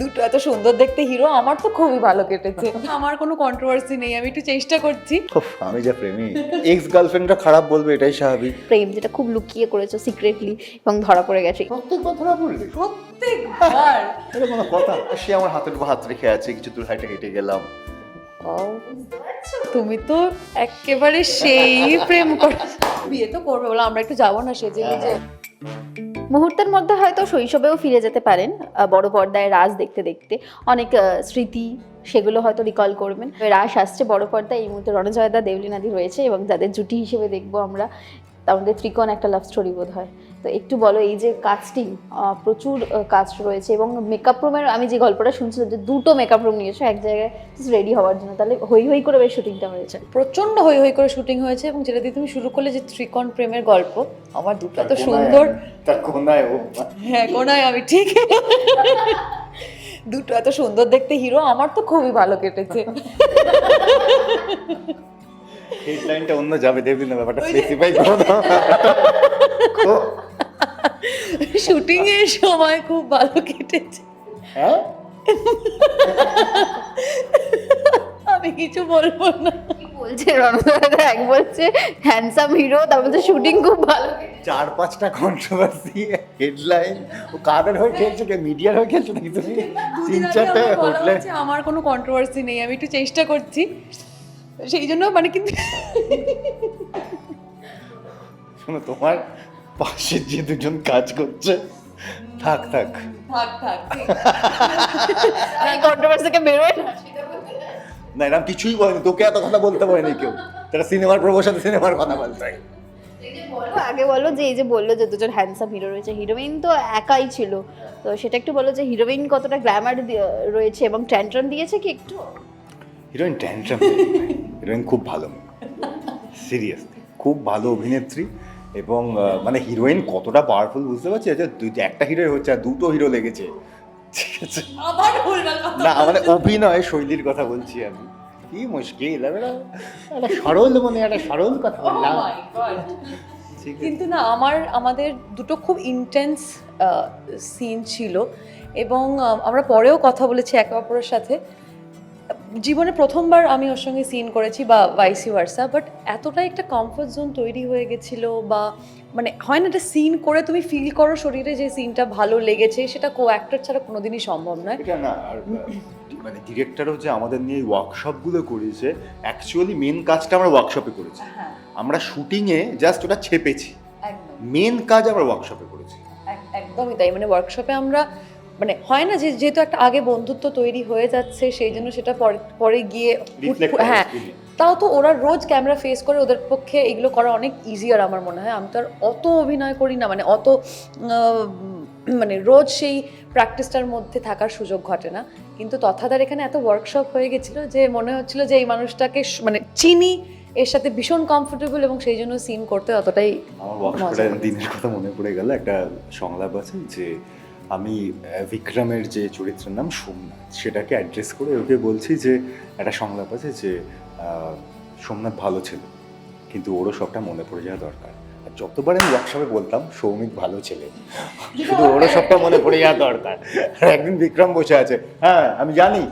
দুটো এত সুন্দর দেখতে হিরো আমার তো খুবই ভালো কেটেছে। আমার কোনো কন্ট্রোভার্সি নেই আমি একটু চেষ্টা করছি। আমি যা প্রেমী। এক্স গার্লফ্রেন্ডটা খারাপ বলবে এটাই স্বাভাবিক। প্রেম যেটা খুব লুকিয়ে করেছ সিক্রেটলি এবং ধরা পড়ে গেছে। প্রত্যেকবার ধরা পড়লি প্রত্যেকবার? এটা কোনো কথা? সে আমার হাতের উপর হাত রেখে আছে কিছু দূর হাইটে হেঁটে গেলাম। তুমি তো একেবারে সেই প্রেম করে বিয়ে তো করবে বলে আমরা একটু যাব না সেজে যে মুহূর্তের মধ্যে হয়তো শৈশবেও ফিরে যেতে পারেন বড় পর্দায় রাজ দেখতে দেখতে। অনেক স্মৃতি সেগুলো হয়তো রিকল করবেন। রাস আসছে বড় পর্দায়, এই মুহূর্তে রণজয়দা, দেবলীনাদি রয়েছে এবং যাদের জুটি হিসেবে দেখব আমরা আমাদের ত্রিকোণ একটা লাভ স্টোরি বোধ হয় তো একটু বলো এই যে কাস্টিং প্রচুর কাস্ট রয়েছে এবং মেকআপ রুমের আমি যে গল্পটা শুনছিলাম যে দুটো মেকআপ রুম নিয়েছো এক জায়গায় রেডি হওয়ার জন্য তাহলে হই হই করে বেশ শুটিংটা হয়েছে। প্রচণ্ড হই হই করে শুটিং হয়েছে এবং যেটা দিয়ে তুমি শুরু করলে যে ত্রিকোণ প্রেমের গল্প আমার দুটো তো সুন্দর। তার হ্যাঁ কোনায় আমি ঠিক। দুটো এত সুন্দর দেখতে হিরো আমার তো খুবই ভালো কেটেছে। হেডলাইনটা অন্য যাবে দেখবি না ব্যাপারটা স্পেসিফাই করো না। ও, শুটিং এর সময় খুব ভালো কেটেছে। হ্যাঁ? আমি কিছু বলব না। বলছে রণজয়দা এক বলছে হ্যান্ডসাম হিরো তার মধ্যে শুটিং খুব ভালো চার পাঁচটা কন্ট্রোভার্সি হেডলাইন ও কাদের হয়ে খেলছে কে? মিডিয়ার হয়ে খেলছে নাকি তুমি? তিন চারটে হচ্ছে, আমার কোনো কন্ট্রোভার্সি নেই আমি একটু চেষ্টা করছি। সেই জন্য মানে কিন্তু শোনো তোমার পাশে যে দুজন কাজ করছে থাক থাক। থাক থাক কন্ট্রোভার্সি থেকে বেরোয় না? না এরকম কিছুই বলেনি। তোকে এত কথা বলতে পারেনি কেউ। তারা সিনেমার প্রমোশন সিনেমার কথা বলতে হয়। আগে বলো যে এই যে বলল যে দুজন হ্যান্ডসাম হিরো রয়েছে হিরোইন তো একাই ছিল। তো সেটা একটু বলো যে হিরোইন কতটা গ্ল্যামার রয়েছে এবং ট্যান্ট্রাম দিয়েছে কি একটু? হিরোইন ট্যান্ট্রাম হিরোইন খুব ভালো। সিরিয়াস খুব ভালো অভিনেত্রী এবং মানে হিরোইন কতটা পাওয়ারফুল বুঝতে পারছি? যে দুই- একটা হিরোই হচ্ছে আর দুটো হিরো লেগেছে। ঠিক আছে? না মানে অভিনয় শৈলীর কথা বলছি আমি। কি মুশকিল একটা সরল মনে একটা সরল কথা Oh বললাম। ঠিক কিন্তু না আমার আমাদের দুটো খুব ইন্টেন্স সিন ছিল এবং আমরা পরেও কথা বলেছি একে অপরের সাথে। জীবনে প্রথমবার আমি ওর সঙ্গে সিন করেছি বা ভাইসি ভার্সা বাট এতটাই একটা কমফোর্ট জোন তৈরি হয়ে গেছিল বা মানে হয় না একটা সিন করে তুমি ফিল করো শরীরে যে সিনটা ভালো লেগেছে সেটা কো অ্যাক্টর ছাড়া কোনোদিনই সম্ভব নয়। না আর মানে ডিরেক্টরও যে আমাদের নিয়ে ওয়ার্কশপগুলো করেছে অ্যাকচুয়ালি মেন কাজটা আমরা ওয়ার্কশপে করেছি। আমরা শুটিংয়ে জাস্ট ওটা ছেপেছি। মেন কাজ আমরা ওয়ার্কশপে করেছি। একদমই তাই মানে ওয়ার্কশপে আমরা মানে হয় না যে যেহেতু একটা আগে বন্ধুত্ব তৈরি হয়ে যাচ্ছে সেই জন্য সেটা পরে পরে গিয়ে হ্যাঁ। তাও তো ওরা রোজ ক্যামেরা ফেস করে ওদের পক্ষে এগুলো করা অনেক ইজিয়ার আমার মনে হয়। আমি তো আর অত অভিনয় করি না মানে অত মানে রোজ সেই প্র্যাকটিসটার মধ্যে থাকার সুযোগ ঘটে না। কিন্তু তথাদার এখানে এত ওয়ার্কশপ হয়ে গেছিল যে মনে হচ্ছিল যে এই মানুষটাকে মানে চিনি এর সাথে ভীষণ কমফোর্টেবল এবং সেই জন্য সিন করতে অতটাই আমার দিনের কথা মনে পড়ে গেল একটা সংলাপ আছে যে আমি বিক্রমের যে চরিত্রের নাম সোমনাথ সেটাকে অ্যাড্রেস করে ওকে বলছি যে একটা সংলাপ আছে যে সোমনাথ ভালো ছেলে কিন্তু ওরও সবটা মনে পড়ে যাওয়া দরকার। আর যতবার আমি ওয়ার্কশপে বলতাম সৌমিক ভালো ছেলে শুধু ওরও সবটা মনে পড়ে যাওয়া দরকার। একদিন বিক্রম বসে আছে হ্যাঁ আমি জানি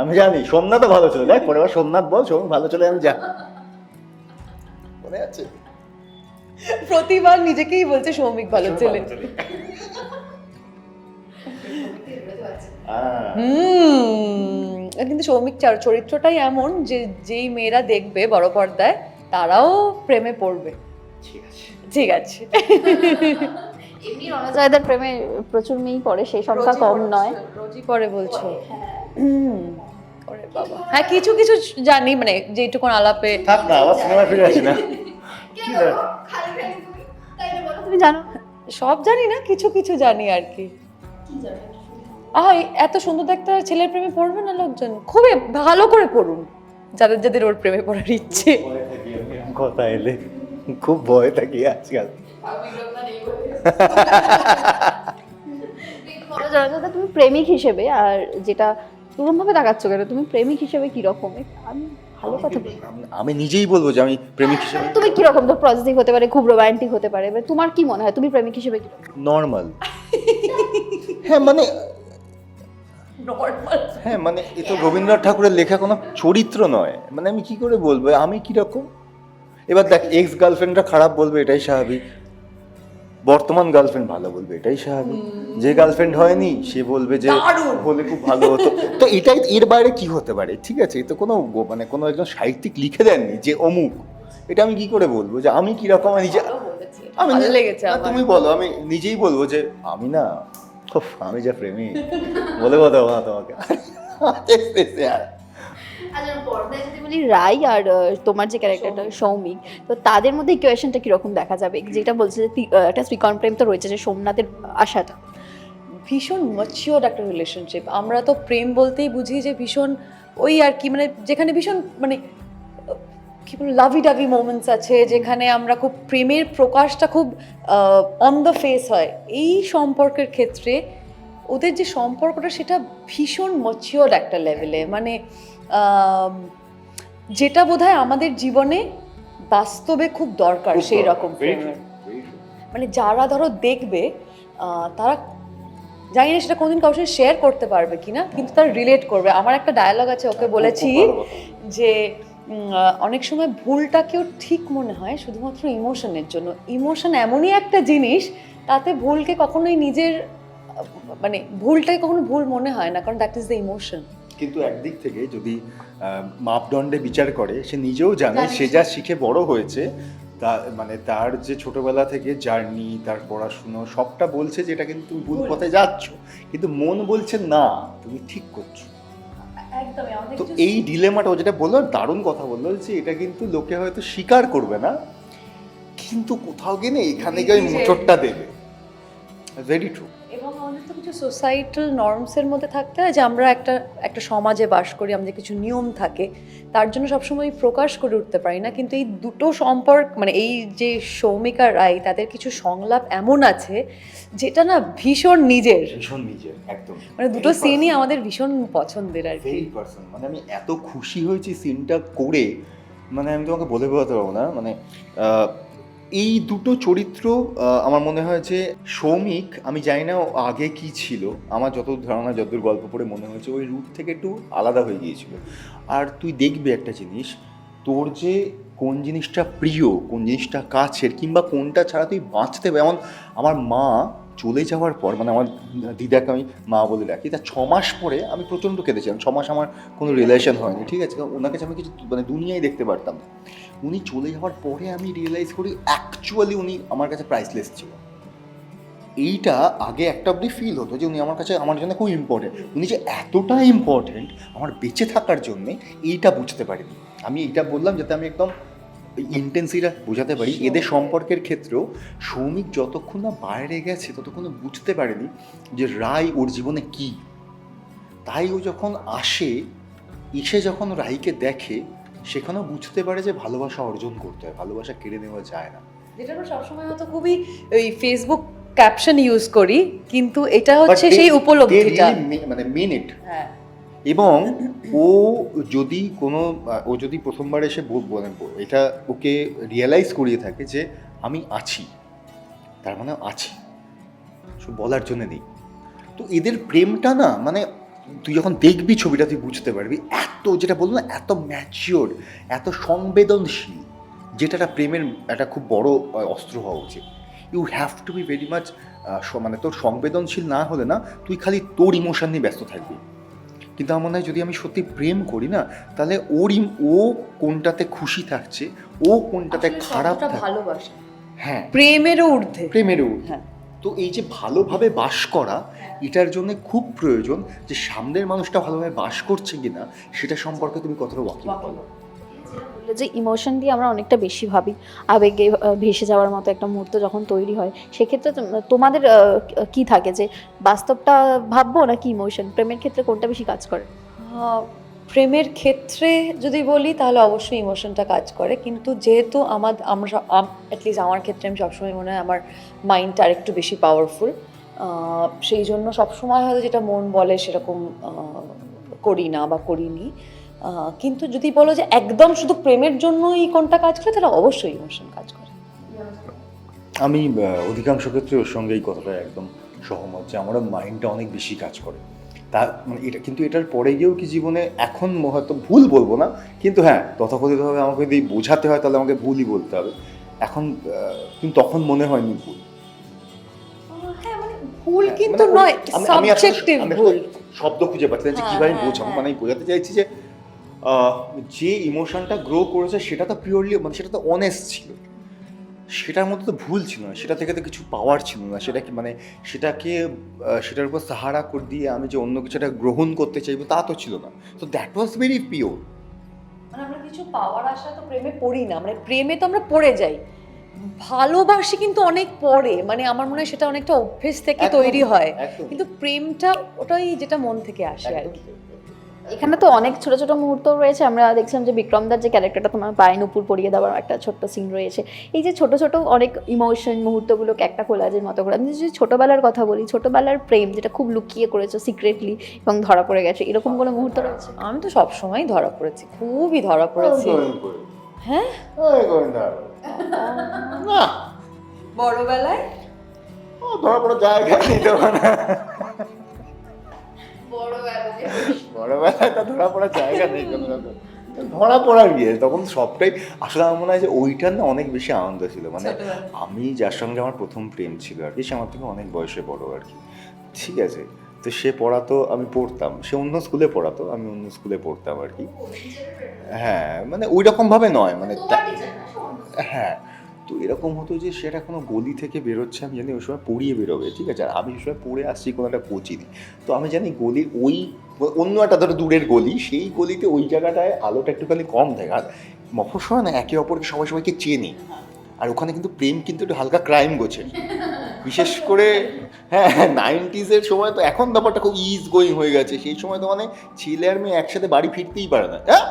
আমি জানি সোমনাথও ভালো ছেলে দেখ পরে সোমনাথ বল সৌমিক ভালো ছেলে আমি জানি। মনে আছে? প্রতিবার নিজেকেই বলছে সৌমিক ভালো ছেলে। কিন্তু সৌমিক চার- চরিত্রটাই এমন যে যেই মেয়েরা দেখবে বড় পর্দায় তারাও প্রেমে পড়বে। ঠিক আছে। ঠিক আছে। এমনি রণজয়দার প্রেমে প্রচুর মেয়েই পড়ে সেই সংখ্যা কম নয়। রোজই পরে বলছো? বাবা। হ্যাঁ কিছু কিছু জানি মানে যেটুকুন আলাপে। থাক না আবার সিনেমা ফিরে আসি না। তুমি জানো। সব জানি না কিছু কিছু জানি আর কি। আহ এত সুন্দর দেখতে ছেলের প্রেমে পড়বে না লোকজন। খুবই ভালো করে পড়ুন যাদের যাদের ওর প্রেমে পড়ার ইচ্ছে। কথা এলে খুব ভয় থাকি আজকাল। তুমি প্রেমিক হিসেবে আর যেটা এরকম ভাবে তাকাচ্ছ কেন? তুমি প্রেমিক হিসেবে কি রকম? আমি ভালো কথা বলি। আমি- নিজেই বলব যে আমি প্রেমিক হিসেবে তুমি কি রকম তো পজিটিভ হতে পারে খুব রোমান্টিক হতে পারে এবার তোমার কি মনে হয়? তুমি প্রেমিক হিসেবে কি? নর্মাল হ্যাঁ মানে নর্মাল হ্যাঁ মানে এ তো রবীন্দ্রনাথ ঠাকুরের লেখা কোনো চরিত্র নয়। মানে আমি কি করে বলব? আমি কীরকম? এবার দেখ এক্স গার্লফ্রেন্ডরা খারাপ বলবে এটাই স্বাভাবিক। বর্তমান গার্লফ্রেন্ড ভালো বলবে এটাই স্বাভাবিক। যে গার্লফ্রেন্ড হয়নি সে বলবে যে। হলে খুব ভালো হতো। তো এটাই এর বাইরে কি হতে পারে? ঠিক আছে এ তো কোনো মানে কোনো একজন সাহিত্যিক লিখে দেননি যে অমুক। এটা আমি কি করে বলব? যে আমি কীরকম আমি নিজে আমি লেগেছে তুমি বলো আমি নিজেই বলব যে আমি না আমি যা প্রেমী বলে কথা না তোমাকে। আচ্ছা পর্দায় যদি বলি রাই আর তোমার যে ক্যারেক্টারটা সৌমিক। তো তাদের মধ্যে ইকুয়েশনটা কীরকম দেখা যাবে? যেটা বলছে যে একটা শ্রীকরণ প্রেম তো রয়েছে যে সোমনাথের আশাটা। ভীষণ ম্যাচিওর একটা রিলেশনশিপ আমরা তো প্রেম বলতেই বুঝি যে ভীষণ ওই আর কি মানে যেখানে ভীষণ মানে কি বলব লাভি ডাভি মোমেন্টস আছে যেখানে আমরা খুব প্রেমের প্রকাশটা খুব অন দ্য ফেস হয়। এই সম্পর্কের ক্ষেত্রে ওদের যে সম্পর্কটা সেটা ভীষণ ম্যাচিওর একটা লেভেলে মানে যেটা বোধহয় আমাদের জীবনে বাস্তবে খুব দরকার সেই রকম প্রেমের মানে যারা ধরো দেখবে তারা জানি না সেটা কোনদিন কারোর সাথে শেয়ার করতে পারবে কিনা কিন্তু তারা রিলেট করবে। আমার একটা ডায়লগ আছে ওকে বলেছি যে অনেক সময় ভুলটাকেও ঠিক মনে হয় শুধুমাত্র ইমোশনের জন্য। ইমোশন এমনই একটা জিনিস তাতে ভুলকে কখনোই নিজের মানে ভুলটাই কখনো ভুল মনে হয় না কারণ দ্যাট ইজ দ্য ইমোশন কিন্তু একদিক থেকে যদি মাপদণ্ডে বিচার করে সে নিজেও জানে সে যা শিখে বড় হয়েছে তা মানে তার যে ছোটবেলা থেকে জার্নি তার পড়াশুনো সবটা বলছে যে এটা কিন্তু ভুল। পথে যাচ্ছ। কিন্তু মন বলছে না তুমি ঠিক করছ। তো এই ডিলেমাটা ও যেটা বলল দারুণ কথা বলল যে এটা কিন্তু লোকে হয়তো স্বীকার করবে না কিন্তু কোথাও গিয়ে না এখানে গিয়ে ওই দেবে। ভেরি ট্রু সোসাইটাল নর্মসের মধ্যে থাকতে হয় যে আমরা একটা একটা সমাজে বাস করি আমাদের কিছু নিয়ম থাকে তার জন্য সবসময় প্রকাশ করে উঠতে পারি না। কিন্তু এই দুটো সম্পর্ক মানে এই যে সৌমিকা রায় তাদের কিছু সংলাপ এমন আছে যেটা না ভীষণ নিজের। ভীষণ নিজের একদম। মানে দুটো সিনই আমাদের ভীষণ পছন্দের আর কি। পার্সন মানে আমি এত খুশি হয়েছি সিনটা করে মানে আমি তোমাকে বলে বোঝাতে পারব না। মানে এই দুটো চরিত্র আমার মনে হয় যে সৌমিক, আমি জানি না আগে কি ছিল, আমার যত ধারণা, যতদূর গল্প পড়ে মনে হয়েছে, ওই রূপ থেকে একটু আলাদা হয়ে গিয়েছিল। আর তুই দেখবি একটা জিনিস, তোর যে কোন জিনিসটা প্রিয়, কোন জিনিসটা কাছের, কিংবা কোনটা ছাড়া তুই বাঁচতে পারবি যেমন আমার মা চলে যাওয়ার পর মানে আমার দিদাকে আমি মা বলে ডাকি তার ছ মাস পরে আমি প্রচণ্ড কেঁদেছিলাম ছ মাস আমার কোনো রিলেশন হয়নি, ঠিক আছে? ওনাকে আমি কিছু মানে দুনিয়ায় দেখতে পারতাম না। উনি চলে যাওয়ার পরে আমি রিয়েলাইজ করি অ্যাকচুয়ালি উনি আমার কাছে প্রাইসলেস ছিল। এইটা আগে একটা অবধি ফিল হতো যে উনি আমার কাছে আমার জন্য খুব ইম্পর্টেন্ট উনি যে এতটা ইম্পর্টেন্ট আমার বেঁচে থাকার জন্যে এইটা বুঝতে পারিনি। আমি এইটা বললাম যাতে আমি একদম ইন্টেন্সিটা বোঝাতে পারি। এদের সম্পর্কের ক্ষেত্রেও সৌমিক যতক্ষণ না বাইরে গেছে ততক্ষণ বুঝতে পারেনি যে রায় ওর জীবনে কি। তাই ও যখন আসে এসে যখন রাইকে দেখে সেখানেও বুঝতে পারে যে ভালোবাসা অর্জন করতে হয় ভালোবাসা কেড়ে নেওয়া যায় না। যেটা আমরা সবসময় হয়তো খুবই ওই ফেসবুক ক্যাপশন ইউজ করি কিন্তু এটা হচ্ছে সেই উপলব্ধিটা। মানে মেন ইট হ্যাঁ। এবং ও যদি কোনো ও যদি প্রথমবার এসে বল- মানে এটা ওকে রিয়েলাইজ করিয়ে থাকে যে আমি আছি তার মানে আছি। বলার জন্য নেই। তো এদের প্রেমটা না মানে তুই যখন দেখবি ছবিটা তুই বুঝতে পারবি এত যেটা বলল না এত ম্যাচিওর এত সংবেদনশীল যেটা একটা প্রেমের একটা খুব বড় অস্ত্র হওয়া উচিত। You have to be very much মানে তোর সংবেদনশীল না হলে না তুই খালি তোর ইমোশন নিয়ে ব্যস্ত থাকবি। কিন্তু আমার মনে হয় যদি আমি সত্যি প্রেম করি না তাহলে ওর ও কোনটাতে খুশি থাকছে ও কোনটাতে খারাপ ভালোবাসা হ্যাঁ। প্রেমেরও ঊর্ধ্বে। প্রেমের ঊর্ধ্বে। তো এই যে ভালোভাবে বাস করা এটার জন্য খুব প্রয়োজন যে সামনের মানুষটা ভালোভাবে বাস করছে কিনা সেটা সম্পর্কে তুমি কতটা ওয়াকিং করো? যে ইমোশন দিয়ে আমরা অনেকটা বেশি ভাবি আবেগে ভেসে যাওয়ার মতো একটা মুহূর্ত যখন তৈরি হয় সেক্ষেত্রে তোমাদের কি থাকে যে বাস্তবটা ভাববো নাকি ইমোশন প্রেমের ক্ষেত্রে কোনটা বেশি কাজ করে? প্রেমের ক্ষেত্রে যদি বলি, তাহলে অবশ্যই ইমোশনটা কাজ করে। কিন্তু যেহেতু আমার, আমরা অ্যাটলিস্ট আমার ক্ষেত্রে আমি সবসময় মনে হয় আমার মাইন্ডটা আরেকটু বেশি পাওয়ারফুল সেই জন্য সবসময় হয়তো যেটা মন বলে সেরকম করি না বা করিনি। কিন্তু যদি বলো যে একদম শুধু প্রেমের জন্যই কোনটা কাজ করে, তাহলে অবশ্যই ইমোশন কাজ করে। আমি অধিকাংশ ক্ষেত্রে ওর সঙ্গে এই কথাটা একদম সহমত যে, আমারও মাইন্ডটা অনেক বেশি কাজ করে। তা মানে এটা কিন্তু এটার পরে গিয়েও কি জীবনে এখন হয়তো ভুল বলব না কিন্তু হ্যাঁ তথাকথিতভাবে আমাকে যদি বোঝাতে হয় তাহলে আমাকে ভুলই বলতে হবে। এখন কিন্তু তখন মনে হয়নি ভুল। হ্যাঁ মানে ভুল হ্যাঁ, কিন্তু মানে নয় সাবজেক্টিভ ভুল। শব্দ খুঁজে পাচ্ছি না যে কীভাবে বোঝাবো? হ্যাঁ। মানে আমি বোঝাতে চাইছি যে যে ইমোশনটা গ্রো করেছে সেটা তো পিওরলি মানে সেটা তো অনেস্ট ছিল। সেটার মধ্যে তো ভুল ছিল না সেটা থেকে তো কিছু পাওয়ার ছিল না। সেটা কি মানে সেটাকে সেটার উপর সাহারা করে দিয়ে আমি যে অন্য কিছুটা গ্রহণ করতে চাইব তা তো ছিল না। তো দ্যাট ওয়াজ ভেরি পিওর মানে আমরা কিছু পাওয়ার আশা তো প্রেমে পড়ি না মানে প্রেমে তো আমরা পড়ে যাই। ভালোবাসি কিন্তু অনেক পরে মানে আমার মনে হয় সেটা অনেকটা অভ্যেস থেকে তৈরি হয়। কিন্তু প্রেমটা ওটাই যেটা মন থেকে আসে আর কি। এখানে তো অনেক ছোট ছোট মুহূর্ত রয়েছে। আমরা দেখছিলাম যে বিক্রমদার যে ক্যারেক্টারটা তোমার পায়ে নুপুর পরিয়ে দেওয়ার একটা ছোট্ট সিন রয়েছে। এই যে ছোট ছোট অনেক ইমোশন মুহূর্তগুলোকে একটা কোলাজের মতো করে। আমি যদি ছোটবেলার কথা বলি ছোটবেলার প্রেম যেটা খুব লুকিয়ে করেছ সিক্রেটলি এবং ধরা পড়ে গেছে এরকম কোনো মুহূর্ত রয়েছে? আমি তো সব সময় ধরা পড়েছি খুবই ধরা পড়েছি। হ্যাঁ? বড়বেলায়? ধরা পড়া জায়গা নেই তো না বড়বেলায় তা ধরা পড়ার জায়গা নেই কোনো রকম। ধরা পড়ার গিয়ে তখন সবটাই আসলে আমার মনে হয় যে ওইটার না অনেক বেশি আনন্দ ছিল। মানে আমি যার সঙ্গে আমার প্রথম প্রেম ছিল আর কি সে আমার থেকে অনেক বয়সে বড় আর কি। ঠিক আছে তো সে পড়াতো আমি পড়তাম। সে অন্য স্কুলে পড়াতো আমি অন্য স্কুলে পড়তাম আর কি। হ্যাঁ মানে ওই রকম ভাবে নয় মানে হ্যাঁ তো এরকম হতো যে সেটা কোনো গলি থেকে বেরোচ্ছে, আমি জানি ওই সময় পড়িয়ে বেরোবে, ঠিক আছে? আর আমি ওই সময় পড়ে আসছি, কোনো একটা কোচিনি তো আমি জানি গলির ওই, অন্য একটা ধরো দূরের গলি, সেই গলিতে ওই জায়গাটায় আলোটা একটুখানি কম আর মফস্বল না, একে অপরকে সবাই সবাইকে চেনে। আর ওখানে কিন্তু প্রেম কিন্তু একটু হালকা ক্রাইম গোছে। বিশেষ করে হ্যাঁ নাইনটিজের সময় তো এখন ব্যাপারটা খুব ইজ গোয়িং হয়ে গেছে। সেই সময় তো মানে ছেলে আর মেয়ে একসাথে বাড়ি ফিরতেই পারে না। হ্যাঁ?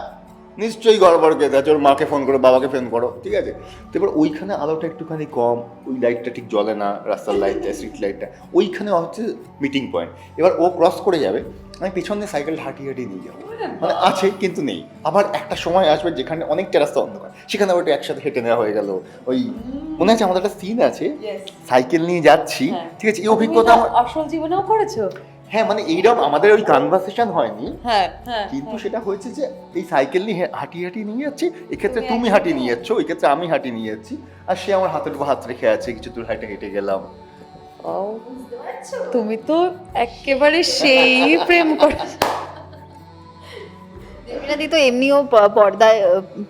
নিশ্চয়ই গড়বড় কে আছে ওর মাকে ফোন করো বাবাকে ফোন করো ঠিক আছে? তো এবার ওইখানে আলোটা একটুখানি কম ওই লাইটটা ঠিক জ্বলে না রাস্তার লাইটটা স্ট্রিট লাইটটা ওইখানে হচ্ছে মিটিং পয়েন্ট এবার ও ক্রস করে যাবে আমি পিছন দিয়ে সাইকেল হাঁটিয়ে হাঁটিয়ে নিয়ে যাব। মানে আছে কিন্তু নেই। আবার একটা সময় আসবে যেখানে অনেকটা রাস্তা অন্ধকার। সেখানে আবার একসাথে হেঁটে নেওয়া হয়ে গেল। ওই মনে আছে আমাদের একটা সিন আছে? সাইকেল নিয়ে যাচ্ছি হ্যাঁ। ঠিক আছে? এই অভিজ্ঞতা আমার আসল জীবনেও করেছ? হ্যাঁ মানে এইরকম আমাদের ওই কনভারসেশন হয়নি। হ্যাঁ হ্যাঁ কিন্তু সেটা হয়েছে যে এই সাইকেল নিয়ে হাঁটি হাঁটি নিয়ে যাচ্ছি এক্ষেত্রে তুমি হাঁটি নিয়ে যাচ্ছ ওই ক্ষেত্রে আমি হাঁটি নিয়ে যাচ্ছি আর সে আমার হাতের উপর হাত রেখে আছে কিছু দূর হাঁটে হেঁটে গেলাম। ও, তুমি তো একেবারে সেই প্রেম করেছ দেবলীনাদি তো এমনিও পর্দায়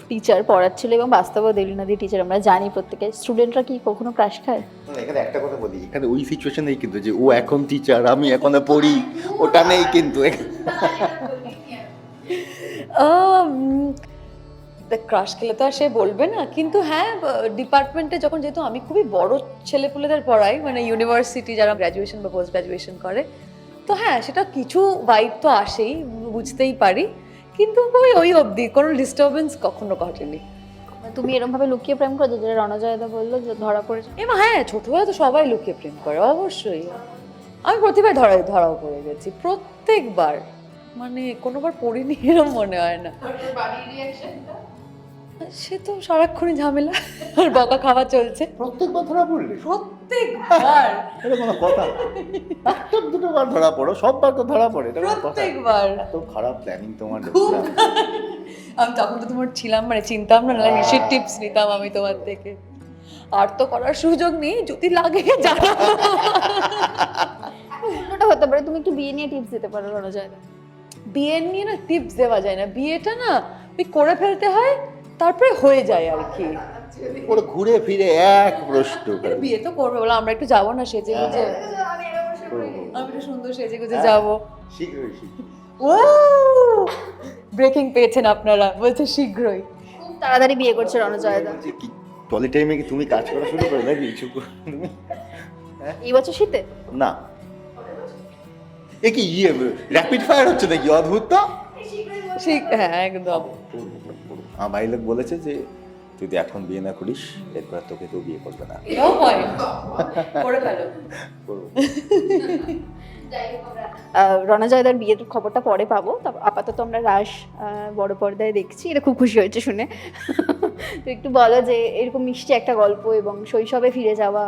টিচার পড়াচ্ছিল এবং বাস্তবেও দেবলীনাদি টিচার আমরা জানি প্রত্যেকে। স্টুডেন্টরা কি কখনো ক্রাশ খায়? এখানে একটা কথা বলি এখানে ওই সিচুয়েশন নেই কিন্তু যে ও এখন টিচার আমি এখনও পড়ি। ওটা নেই কিন্তু। ক্রাশ খেলে তো আর সে বলবে না। কিন্তু হ্যাঁ ডিপার্টমেন্টে যখন যেহেতু আমি খুবই বড় ছেলেপুলেদের পড়াই মানে ইউনিভার্সিটি যারা গ্র্যাজুয়েশন বা পোস্ট গ্র্যাজুয়েশন করে তো হ্যাঁ সেটা কিছু ভাইব তো আসেই বুঝতেই পারি। কিন্তু ওই ওই অবধি। কোনো ডিস্টারবেন্স কখনো ঘটেনি। তুমি এরকম ভাবে লুকিয়ে প্রেম করছ যেটা রণজয়দা বলল যে ধরা পড়েছে? এমা হ্যাঁ ছোটবেলা তো সবাই লুকিয়ে প্রেম করে অবশ্যই। আমি প্রতিবার ধরা ধরাও পড়ে গেছি। প্রত্যেকবার। মানে কোনোবার পড়িনি এরকম মনে হয় না। সে তো সারাক্ষণই ঝামেলা। আর বকা খাওয়া চলছে। প্রত্যেকবার ধরা পড়লে? প্রত্যেকবার এটা কোনো কথা। একটা দুটো বার ধরা পড়ো সববার তো ধরা পড়ে এটা প্রত্যেকবার এত খারাপ প্ল্যানিং তোমার খুব আমি তখন তো তোমার ছিলাম মানে চিনতাম না নাহলে নিশ্চয়ই টিপস নিতাম আমি তোমার থেকে। আর তো করার সুযোগ নেই যদি লাগে জানা উল্টোটা হতে পারে তুমি একটু বিয়ে নিয়ে টিপস দিতে পারো রণজয়দা বিয়ে নিয়ে না টিপস দেওয়া যায় না। বিয়েটা না ওই করে ফেলতে হয় তারপরে হয়ে যায় আর কি। ওরা ঘুরে ফিরে এক প্রশ্ন। বিয়ে তো করবে বলে আমরা একটু যাব না সেজে গুজে। আমি একটু সুন্দর সেজে গুজে যাব। শীঘ্রই ও! ব্রেকিং পেয়েছেন আপনারা বলছে শীঘ্রই। তাড়াতাড়ি বিয়ে করছে রণজয়দা। টলি টাইমে কি তুমি কাজ করা শুরু করে নাকি? কিছু তুমি? এই বছর শীতে? না। এ কি ইয়ে র্যাপিড ফায়ার হচ্ছে নাকি? অদ্ভুত তো? ঠিক হ্যাঁ একদম। আমার ভাই লোক বলেছে যে তুই যদি এখন বিয়ে না করিস এরপর তোকে কেউ বিয়ে করবে না। এটাও পয়েন্ট করে ফেলো। বিয়ের খবরটা পরে পাবো। তা আপাতত আমরা রাস বড় পর্দায় দেখছি। এটা খুব খুশি হয়েছে শুনে। তো একটু বলো যে এরকম মিষ্টি একটা গল্প এবং শৈশবে ফিরে যাওয়া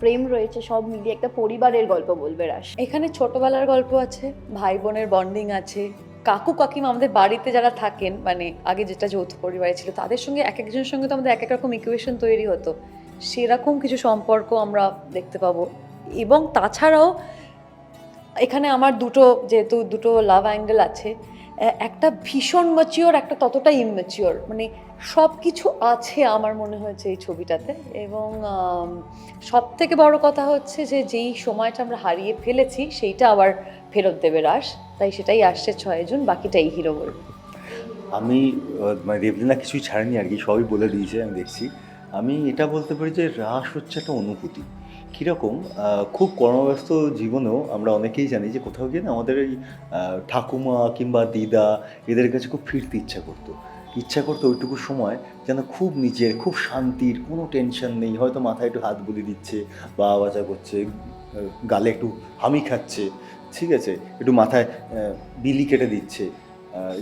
প্রেম রয়েছে সব মিলিয়ে একটা পরিবারের গল্প বলবে রাস এখানে ছোটবেলার গল্প আছে ভাই বোনের বন্ডিং আছে কাকু কাকিমা আমাদের বাড়িতে যারা থাকেন মানে আগে যেটা যৌথ পরিবারে ছিল, তাদের সঙ্গে এক একজনের সঙ্গে তো আমাদের এক এক রকম ইকুয়েশন তৈরি হতো। সেরকম কিছু সম্পর্ক আমরা দেখতে পাবো। এবং তাছাড়াও এখানে আমার দুটো, যেহেতু দুটো লাভ অ্যাঙ্গেল আছে একটা ভীষণ ম্যাচিওর একটা ততটা ইমম্যাচিওর মানে সব কিছু আছে আমার মনে হয়েছে এই ছবিটাতে। এবং সব থেকে বড় কথা হচ্ছে যে, যেই সময়টা আমরা হারিয়ে ফেলেছি, সেইটা আবার ফেরত দেবে রাস তাই সেটাই আসছে ছয় জুন বাকিটাই হিরো বলবে আমি মানে দেবলীনা কিছুই ছাড়েনি আর কি, সবই বলে দিয়েছে, আমি দেখছি। আমি এটা বলতে পারি যে রাস হচ্ছে একটা অনুভূতি। কীরকম খুব কর্মব্যস্ত জীবনেও আমরা অনেকেই জানি যে কোথাও গিয়ে না আমাদের এই ঠাকুমা কিংবা দিদা এদের কাছে খুব ফিরতে ইচ্ছা করতো। ইচ্ছা করতো ওইটুকু সময় যেন খুব নিজের খুব শান্তির, কোনো টেনশন নেই, হয়তো মাথায় একটু হাত বুলি দিচ্ছে, বা বাজা করছে গালে একটু হামি খাচ্ছে। ঠিক আছে, একটু মাথায় বিলি কেটে দিচ্ছে।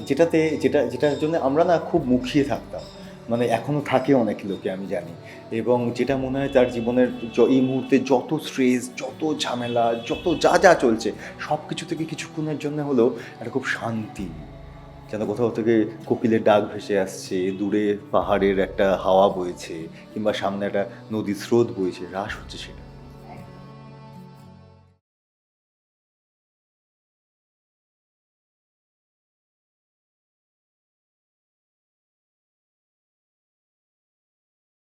যেটাতে, যেটা, যেটার জন্য আমরা না খুব মুখিয়ে থাকতাম। মানে এখনও থাকে অনেক লোকে, আমি জানি। এবং যেটা মনে হয় তার জীবনের এই মুহূর্তে যত স্ট্রেস যত ঝামেলা, যত যা যা চলছে সব কিছু থেকে কিছুক্ষণের জন্য হলেও একটা খুব শান্তি। যেন কোথাও থেকে কোকিলের ডাক ভেসে আসছে, দূরে পাহাড়ের একটা হাওয়া বইছে, কিংবা সামনে একটা নদীর স্রোত বইছে রাস হচ্ছে সেটা।